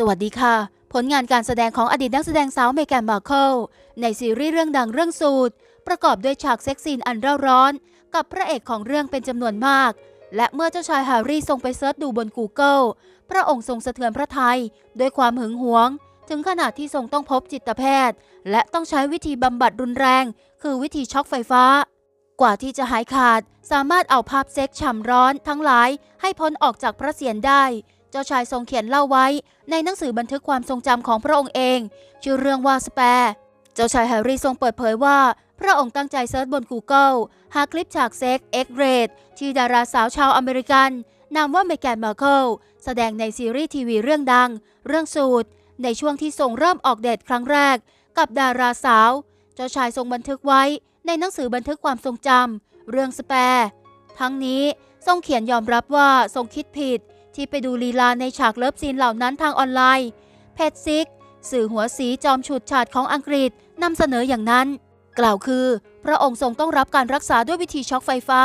สวัสดีค่ะ ผลงานการแสดงของอดีตนักแสดงสาวเมแกนมาร์เคิลในซีรีส์เรื่องดังเรื่องสูตร ประกอบด้วยฉากเซ็กซีนอันเร่าร้อน กับพระเอกของเรื่องเป็นจำนวนมาก และเมื่อเจ้าชายแฮร์รี่ทรงไปเซิร์ชดูบน Google พระองค์ทรงสะเทือนพระทัยด้วยความหึงหวง ถึงขนาดที่ทรงต้องพบจิตแพทย์ และต้องใช้วิธีบำบัดรุนแรง คือวิธีช็อกไฟฟ้า กว่าที่จะหายขาด สามารถเอาภาพเซ็กฉ่ำร้อน ทั้งหลายให้พ้นออกจากพระเศียรได้ จ้าชายทรงเขียนเล่าไว้ในหนังสือบันทึกความทรงจำของพระองค์เอง ชื่อเรื่องว่าสแปร์เจ้าชายแฮร์รี่ทรงเปิดเผยว่า พระองค์ตั้งใจเซิร์ชบน Google หาคลิปฉากเซ็กเอ็กเรดที่ดาราสาวชาวอเมริกัน นามว่าเมแกนมาร์เคิลแสดงในซีรีส์ทีวีเรื่องดัง เรื่องสูตร ในช่วงที่ทรงเริ่มออกเดทครั้งแรก กับดาราสาว เจ้าชายทรงบันทึกไว้ในหนังสือบันทึกความทรงจำเรื่องสแปร์ ทั้งนี้ทรงเขียนยอมรับว่าทรงคิดผิด ที่ไปดูลีลาในฉากเลิฟซีนเหล่านั้นทางออนไลน์เพจซิกสื่อหัวสีจอมฉุดฉาดของอังกฤษนำเสนออย่างนั้น กล่าวคือ พระองค์ทรงต้องรับการรักษาด้วยวิธีช็อกไฟฟ้า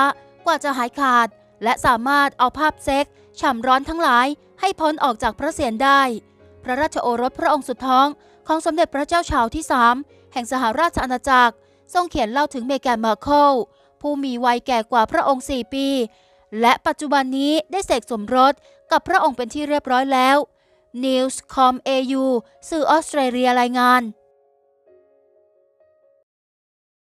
กว่าจะหายขาด และสามารถเอาภาพเซ็กฉ่ำร้อนทั้งหลาย ให้พ้นออกจากพระเศียรได้ พระราชโอรสพระองค์สุดท้อง ของสมเด็จพระเจ้าชาวที่3แห่งสหราชอาณาจักร ทรงเขียนเล่าถึงเมแกนมาร์เคิล ผู้มีวัยแก่กว่าพระองค์4ปี และปัจจุบันนี้ได้เสกสมรสกับพระองค์เป็นที่เรียบร้อยแล้ว News.com.au สื่อออสเตรเลียรายงาน